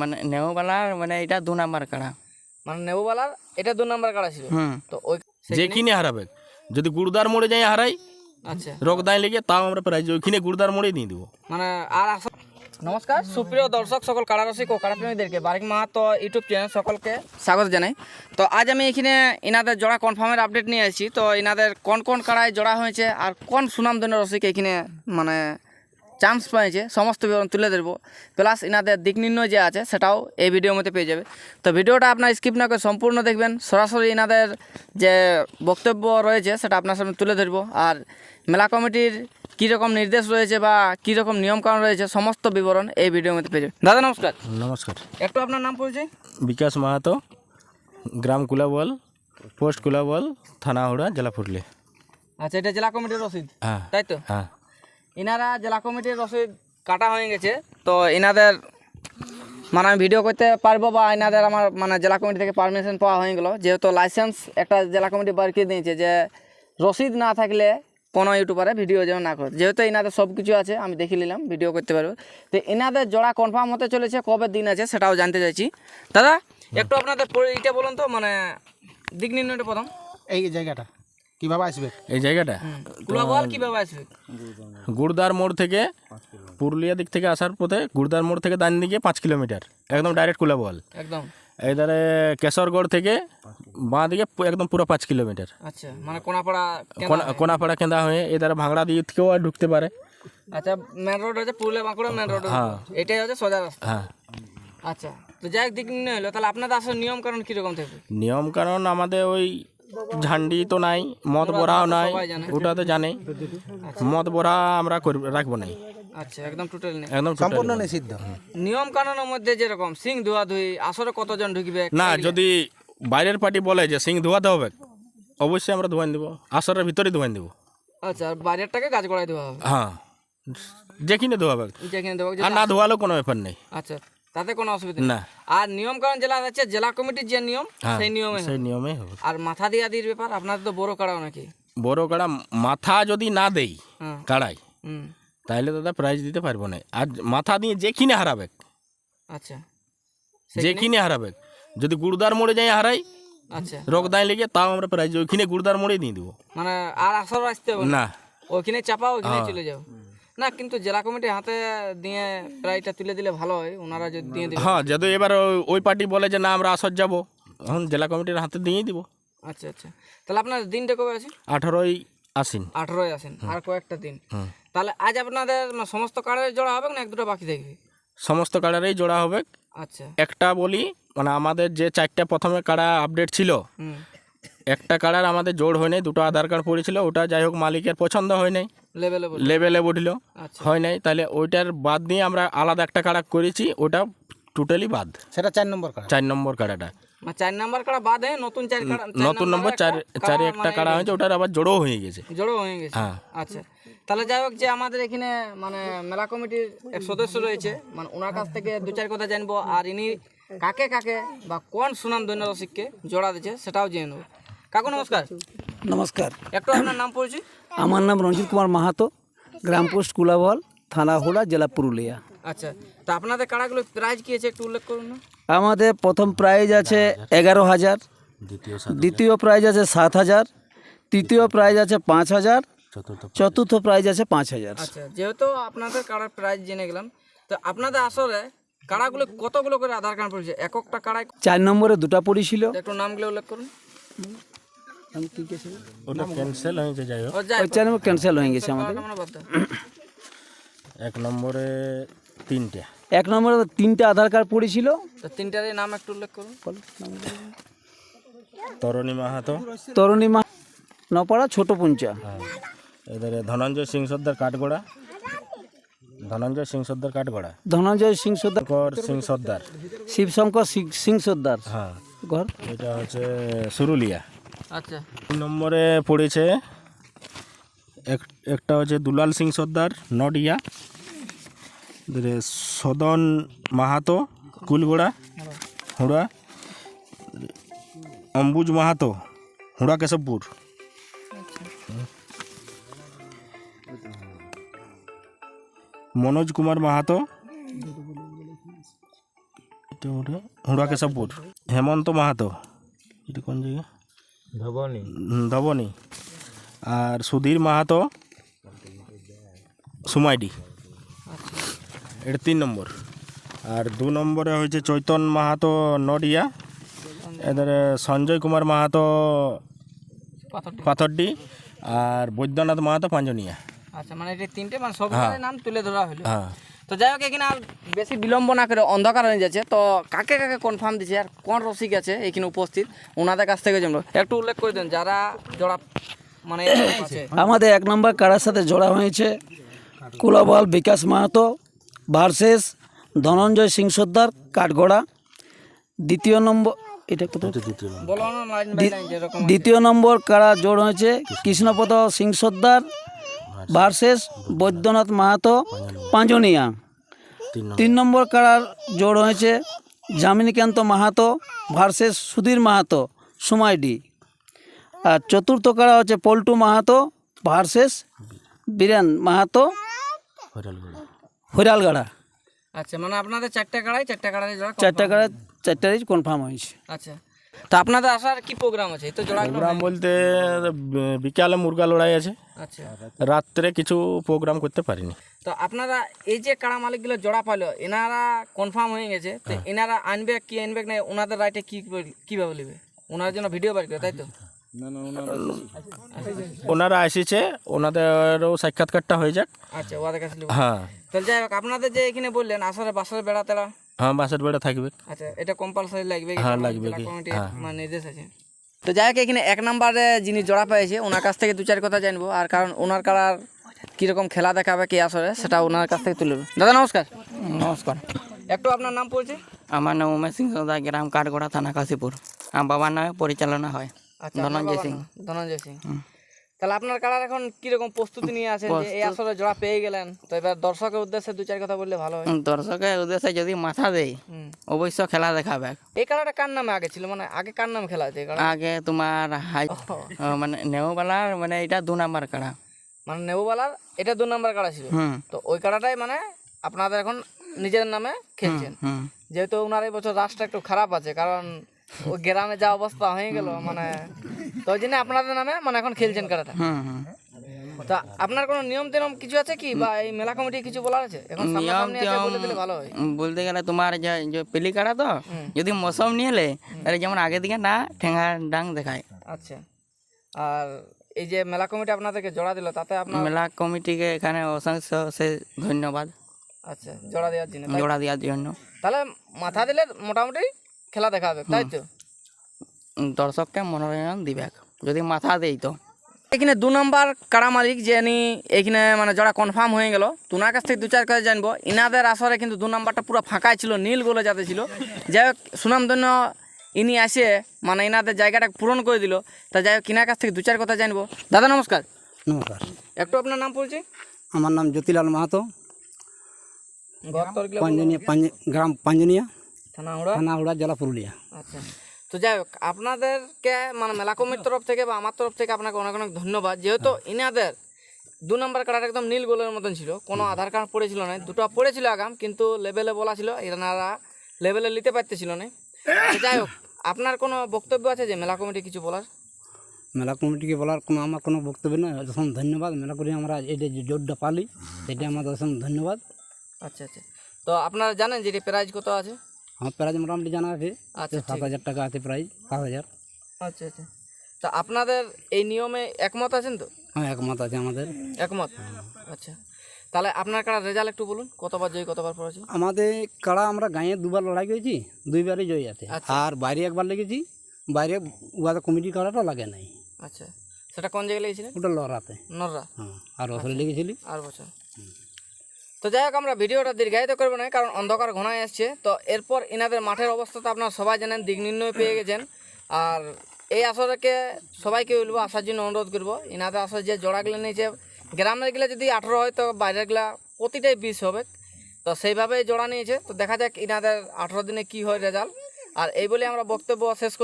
মানে নেওবালার মানে এটা দু নাম্বার কাড়া। মানে নেবুবালার এটা দু নাম্বার কাড়া ছিল? তো ওই যে কিনে হারাবে যদি গুড়দার মোড়ে যাই হারাই আচ্ছা। রক দাঁড়িয়ে লেগে তাও আমরা প্রাইজ ওইখানে গুড়দার মোড়েই দিয়ে দেবো। মানে আর আসা নমস্কার সুপ্রিয় দর্শক সকল কারারসিক ও কারাপ্রেমীদেরকে বারিক মাহাতো ইউটিউব চ্যানেল সকলকে স্বাগত জানাই। তো আজ আমি এখানে এনাদের জোড়া কনফার্মের আপডেট নিয়ে এসেছি তো এনাদের কোন কোন কাড়ায় জোড়া হয়েছে আর কোন সুনামধন্য রসিক এখানে মানে চান্স পেয়েছে সমস্ত বিবরণ তুলে ধরবো। প্লাস ইনাদের দিক নির্ণয় যে আছে সেটাও এই ভিডিওর মধ্যে পেয়ে যাবে। তো ভিডিওটা আপনার স্কিপ না করে সম্পূর্ণ দেখবেন। সরাসরি ইনাদের যে বক্তব্য রয়েছে সেটা আপনার সামনে তুলে ধরবো। আর মেলা কমিটির কীরকম নির্দেশ রয়েছে বা কীরকম নিয়মকানুন রয়েছে সমস্ত বিবরণ এই ভিডিওর মধ্যে পেয়ে যাবে দাদা নমস্কার। নমস্কার। একটু আপনার নাম পরিচয়? বিকাশ মাহাতো গ্রাম কুলাবল পোস্ট কুলাবল থানা হুড়া জেলা পুরুলিয়া। আচ্ছা এটা জেলা কমিটির রসিদ হ্যাঁ। তাই তো? হ্যাঁ। ইনারা জেলা কমিটির রসিদ কাটা হয়ে গেছে, তো এনাদের মানে আমি ভিডিও করতে পারব বা এনাদের আমার মানে জেলা কমিটি থেকে পারমিশন পাওয়া হয়ে গেলো। যেহেতু লাইসেন্স একটা জেলা কমিটি করে দিয়েছে যে, রসিদ না থাকলে কোনো ইউটিউবারে ভিডিও যেন না করে। যেহেতু এনাদের সব কিছু আছে, আমি দেখে নিলাম ভিডিও করতে পারব। তো এনাদের জোড়া কনফার্ম হতে চলেছে, কবে দিন আছে সেটাও জানতে চাইছি। দাদা, একটু আপনাদের এইটা বলুন তো মানে দিক নির্ণয়টা প্রথম। এই জায়গাটা। কীভাবে আসবে? এই জায়গাটা? আসবে? গুড়দার মোড় থেকে পুরুলিয়া দিক থেকে আসার পথে গুড়দার মোড় থেকে ডান দিকে পাঁচ কিলোমিটার। একদম ডাইরেক্ট কুলাবল। একদম। এইধারে কেশরগড় থেকে বাঁ দিকে একদম পুরো পাঁচ কিলোমিটার। আচ্ছা মানে কোনাপাড়া কেনা কোনা- কোনাপাড়া কেন্দা হয়ে এধারে ভাঙড়া দিয়ে থেকেও আর ঢুকতে পারে। আচ্ছা মেন রোড হচ্ছে পুরুলিয়া বাঁকুড়া মেন রোড এটাই হচ্ছে সোজা রাস্তা। হ্যাঁ। আচ্ছা তো যাই দিক নির্ণয় হলো। তাহলে আপনাদের আসলে নিয়ম কারণ কীরকম থাকবে? নিয়ম কারণ আমাদের ওই ঝান্ডি তো নাই মদ বড়াও নাই ওটা তো জানে। মদ বড়া আমরা রাখব নাই। আচ্ছা একদম টোটাল নেই একদম সম্পূর্ণ নিষিদ্ধ। নিয়ম কানুনের মধ্যে যেরকম সিং ধোয়া ধুই আসরে কতজন ঢুকবে না যদি বাইরের পার্টি বলে যে সিং ধোয়াতে হবে অবশ্যই আমরা ধোয়ান দেবো আসরের ভিতরেই ধোয়ান দেবো। আচ্ছা আর বাইরেরটাকে গাছ গড়াই দেওয়া হবে? হ্যাঁ যেখানে দেবো আর না ধোয়ালেও কোনো ব্যাপার নেই। আচ্ছা তাতে কোনো অসুবিধা না। আর নিয়ম কারণ জেলা আছে জেলা কমিটির যে নিয়ম হ্যাঁ সেই নিয়মে সেই নিয়মে হবে। আর মাথা দিয়া দির ব্যাপার আপনাদের তো বড় কাড়াও নাকি? বড় কাড়া মাথা যদি না দেই হ্যাঁ। কাড়াই তাহলে দাদা প্রাইজ দিতে পারব না। আর মাথা দিয়ে যে কিনে হারাবে আচ্ছা। যে কিনে হারাবে যদি গুড়দার মোড়ে যাই হারাই আচ্ছা। রক দাঁড়িয়ে লেগে তাও আমরা প্রাইজ ওইখানে গুরুদার মোড়ে দিয়ে দেবো। মানে আর আসর আসতে হবে না? না। ওইখানে চাপা ওইখানে চলে যাও। না কিন্তু জেলা কমিটি হাতে দিয়ে প্রায়টা তুলে দিলে ভালো হয় ওনারা যদি দিয়ে দেবে। হ্যাঁ যদি এবার ওই- পার্টি বলে যে না আমরা আসর যাব এখন জেলা কমিটির হাতে দিয়েই দিব। আচ্ছা আচ্ছা। তাহলে আপনার দিনটা কবে আছে আঠারোই আসিন। আঠারোই আসেন আর কয়েকটা দিন। তাহলে আজ আপনাদের সমস্ত কার্ডের জোড়া হবে না এক দুটো বাকি থাকবে? সমস্ত কাড়ারেই জোড়া হবে। আচ্ছা। একটা বলি মানে আমাদের যে চারটা প্রথমে কারা আপডেট ছিল একটা কাড়ার আমাদের জোর হয় নাই দুটো আধার কার্ড পড়েছিল ওটা যাই হোক মালিকের পছন্দ হয় নাই। লেভেলে লেভেলে উঠল আচ্ছা। হয় নাই তাহলে ওইটার বাদ দিয়ে আমরা আলাদা একটা কাড়া করেছি ওটা টোটালি বাদ। সেটা চার নম্বর কার্ড। চার নম্বর কাড়াটা মানে চার নাম্বার কাড়া বাদ হয়ে নতুন চার নতুন নম্বর চার চারে একটা কাড়া হয়েছে ওটার আবার জোড়ও হয়ে গেছে। জড়ো হয়ে গেছে। হ্যাঁ। আচ্ছা। তাহলে যাই হোক যে আমাদের এখানে মানে মেলা কমিটির এক সদস্য রয়েছে মানে ওনার কাছ থেকে দু চার কথা জানব আর ইনি কাকে কাকে বা কোন সুনাম দৈন্য রসিককে জোড়া দিচ্ছে সেটাও জেনে নেব। কাকু নমস্কার। নমস্কার। একটু আপনার নাম পড়ছি আমার নাম রঞ্জিত কুমার মাহাতো গ্রাম পোস্ট কুলাবল থানা হুড়া জেলা পুরুলিয়া। আচ্ছা তা আপনাদের কাড়াগুলো প্রাইজ কি আছে একটু উল্লেখ করুন না? আমাদের প্রথম প্রাইজ আছে এগারো হাজার দ্বিতীয় প্রাইজ আছে সাত হাজার তৃতীয় প্রাইজ আছে পাঁচ হাজার চতুর্থ প্রাইজ আছে পাঁচ হাজার। আচ্ছা যেহেতু আপনাদের কাড়ার প্রাইজ জেনে গেলাম তো আপনাদের আসলে কাড়াগুলো কতগুলো করে আধার কার্ড পড়েছে? এককটা কাড়ায় চার নম্বরে দুটা পড়েছিল। একটু নামগুলো উল্লেখ করুন। ওটা ক্যান্সেল হয়েছে যাই হোক। ওই চার ক্যান্সেল হয়ে গেছে আমাদের। এক নম্বরে তিনটে। এক নম্বরে তিনটে আধার কার্ড পড়েছিল। তো তিনটারই নাম একটু উল্লেখ করুন তরণী মাহাতো। তরুণী নপাড়া ছোট পুঞ্চা। হ্যাঁ। এধারে ধনঞ্জয় সিং সর্দার কাঠগোড়া। ধনঞ্জয় সিং সর্দার কাঠগোড়া। ধনঞ্জয় সিং সর্দার সিং সর্দার। শিবশঙ্কর সিং- সিং সর্দার। হ্যাঁ। ঘর। এটা হচ্ছে সুরুলিয়া। আচ্ছা। নম্বরে পড়েছে, এক, একটা হচ্ছে দুলাল সিং সর্দার, নডিয়া। সদন মাহাতো, কুলগোড়া, হুড়া। অম্বুজ মাহাতো, হুড়া কেশবপুর। মনোজ কুমার মাহাতো, হুড়া কেশবপুর। হেমন্ত মাহাতো। এটা কোন জায়গা? ধবনী। ধবনী। আর সুধীর মাহাতো সুমাইডি। এটা তিন নম্বর। আর দু নম্বরে হয়েছে চৈতন মাহাতো নডিয়া। এদের সঞ্জয় কুমার মাহাতো পাথরটি পাথরডি। আর বৈদ্যনাথ মাহাতো পাঞ্জনিয়া। আচ্ছা মানে এটা তিনটে মানে সব নাম তুলে ধরা হলো। হ্যাঁ। তো যাই হোক এখানে আর বেশি বিলম্ব না করে অন্ধকার হয়ে যাচ্ছে। তো কাকে কাকে কনফার্ম দিচ্ছে আর কোন রসিক আছে এখানে উপস্থিত ওনাদের কাছ থেকে জানব। একটু উল্লেখ করে দেন যারা জোড়া মানে আমাদের এক নম্বর কারার সাথে জোড়া হয়েছে কুলাবল বিকাশ মাহাতো ভার্সেস ধনঞ্জয় সিং সর্দার কাঠগড়া। দ্বিতীয় নম্বর এটা কত? দ্বিতীয় নম্বর। কারা জোড় হয়েছে কৃষ্ণপদ সিং সর্দার ভার্সেস বৈদ্যনাথ মাহাতো পাঁজনিয়া তিন নম্বর। কারার জোড় হয়েছে যামিনীকান্ত মাহাতো ভার্সেস সুধীর মাহাতো সুমাইডি। আর চতুর্থ কারা হচ্ছে পল্টু মাহাতো ভার্সেস বীরেন মাহাতো হরিয়ালগাড়া আচ্ছা মানে আপনাদের চারটে কাড়াই চারটে কাড়াই চারটা কারা চারটারই কনফার্ম হয়েছে। আচ্ছা। তো আপনাদের আসার কি প্রোগ্রাম আছে? তো জোড়া প্রোগ্রাম বলতে বিকালে মুরগা লড়াই আছে। আচ্ছা। রাত্রে কিছু প্রোগ্রাম করতে পারিনি। তো আপনারা এই যে কাড়া মালিকগুলো জোড়া পাইলো এনারা কনফার্ম হয়ে গেছে তো এনারা আনবে কি আনবে না ওনাদের রাইটে কি কীভাবে নেবে? ওনার জন্য ভিডিও বার করে তাই তো? ওনারা এসেছে ওনাদেরও সাক্ষাৎকারটা হয়ে যাক। আচ্ছা ওদের কাছে হ্যাঁ। তাহলে যাই হোক আপনাদের যে এখানে বললেন আসলে বাসার বেড়া তেড়া হ্যাঁ বাসের বেড়া থাকবে। আচ্ছা এটা কম্পালসারি লাগবে হ্যাঁ, লাগবে কি? হ্যাঁ। মানে নির্দেশ আছে। তো যাই হোক এখানে এক নম্বরে যিনি জোড়া পেয়েছে ওনার কাছ থেকে দু চার কথা জানব। আর কারণ ওনার কারার কীরকম খেলা দেখাবে কি আসলে সেটা ওনার কাছ থেকে তুলে দাদা নমস্কার। নমস্কার। একটু আপনার নাম পড়ছে আমার নাম উমেশ সিং সদা গ্রাম কাঠগড়া থানা কাশীপুর। আমার বাবার নামে পরিচালনা হয় আচ্ছা ধনঞ্জয় সিং। ধনঞ্জয় সিং। তাহলে আপনার কারার এখন কীরকম প্রস্তুতি নিয়ে আছেন যে এই আসলে জোড়া পেয়ে গেলেন? তো এবার দর্শকের উদ্দেশ্যে দু চার কথা বললে ভালো হয়। দর্শকের উদ্দেশ্যে যদি মাথা হুম। অবশ্য খেলা দেখাবে এই কারাটা কার নামে আগে ছিল? মানে আগে কার নামে খেলা হচ্ছে আগে তোমার হাই মানে নেওবালার মানে এটা দু নাম্বার কাড়া মানে নেবুবালার এটা দু নাম্বার কাড়া ছিল। তো ওই কাড়াটাই মানে আপনাদের এখন নিজের নামে খেলছেন। যেহেতু ওনার এই বছর রাস্তা একটু খারাপ আছে কারণ ওই গ্রামে যা অবস্থা হয়ে গেল মানে তো ওই জন্য আপনাদের নামে মানে এখন খেলছেন কারাটা হুম হুম তা আপনার কোনো নিয়ম টিয়ম কিছু আছে কি? বা এই মেলা কমিটি কিছু বলার আছে? এখন নিয়ম টিয়ম ভালো হয়। বলতে গেলে তোমার যে পেলি কাড়া তো যদি মৌসুম নিয়ে এলে তাহলে যেমন আগে দিকে না ঠেঙ্গা ডাং দেখায়। আচ্ছা। আর এই যে মেলা কমিটি আপনাদেরকে জোড়া দিল তাতে আপনার মেলা কমিটিকে এখানে অসংখ্য সে ধন্যবাদ। আচ্ছা জোড়া দেওয়ার জন্য? জোড়া দেওয়ার জন্য। তাহলে মাথা দিলে মোটামুটি খেলা দেখা দেখাবে তাই তো? দর্শককে মনোরঞ্জন দিবে। যদি মাথা দেই তো। এখানে দু নম্বর কারা মালিক যিনি এখানে মানে যারা কনফার্ম হয়ে গেল। তোনার কাছ থেকে দু চার কথা জানব। ইনাদের আসরে কিন্তু দু নম্বরটা পুরো ফাঁকাই ছিল নীল গোলে যাতে ছিল। যাই হোক সুনামধন্য ইনি আসে মানে ইনাদের জায়গাটা পূরণ করে দিল। তা যাই হোক ইনার কাছ থেকে দু চার কথা জানব। দাদা নমস্কার। নমস্কার। একটু আপনার নাম পড়ছে আমার নাম জ্যোতিলাল মাহাতো। গ্রাম পাঞ্জনিয়া। থানা হুড়া থানাহুড়া জেলা পুরুলিয়া। আচ্ছা। তো যাই হোক আপনাদেরকে মানে মেলা কমিটির তরফ থেকে বা আমার তরফ থেকে আপনাকে অনেক অনেক ধন্যবাদ। যেহেতু ইনাদের দু নম্বর কার্ডটা একদম নীল গোলের মতন ছিল কোনো আধার কার্ড পড়েছিল না দুটো পড়েছিল আগাম কিন্তু লেভেলে বলা ছিল এনারা লেভেলে নিতে পারতেছিল না। যাই হোক আপনার কোনো বক্তব্য আছে যে মেলা কমিটি কিছু বলার? মেলা কমিটিকে বলার কোনো আমার কোনো বক্তব্য নেই যখন ধন্যবাদ মেলা করি আমরা এটা যে জোরটা পালি সেটা আমাদের অসম ধন্যবাদ। আচ্ছা আচ্ছা। তো আপনারা জানেন যে এটি প্রাইজ কত আছে? আমার প্রাইজ মোটামুটি জানা আছে আচ্ছা সাত হাজার টাকা আছে প্রাইজ সাত হাজার। আচ্ছা আচ্ছা। তা আপনাদের এই নিয়মে একমত আছেন তো? হ্যাঁ একমত আছে আমাদের। একমত? আচ্ছা। তাহলে আপনার কারা রেজাল্ট একটু বলুন কতবার জয়ী কতবার পড়েছে আমাদের কাড়া আমরা গাঁয়ে দুবার লড়াই করেছি দুইবারই জয়ী আছে। আর বাইরে একবার লেগেছি বাইরে উহাদের কমিটির কাড়াটা লাগে নাই। আচ্ছা। সেটা কোন জায়গায় লেগেছিলেন? ওটা লড়াতে। নররা। হ্যাঁ আর ওখানে লেগেছিলি। আর বছর। তো যাই হোক, আমরা ভিডিওটা দীর্ঘায়িত করব না, কারণ অন্ধকার ঘনায় আসছে। তো এরপর এনাদের মাঠের অবস্থা তো আপনারা সবাই জানেন, দিক নির্ণয় পেয়ে গেছেন। আর এই আসরকে সবাইকে বলব, আসার জন্য অনুরোধ করব। এনাদের আসর যে জোড়াগুলো নিয়েছে, গ্রামেরগুলা যদি আঠেরো হয়, তো বাইরেরগুলা প্রতিটাই বিষ হবে। তো সেইভাবে জোড়া নিয়েছে। তো দেখা যাক এনাদের আঠেরো দিনে কি হয় রেজাল্ট। আর এই বলে আমরা বক্তব্য শেষ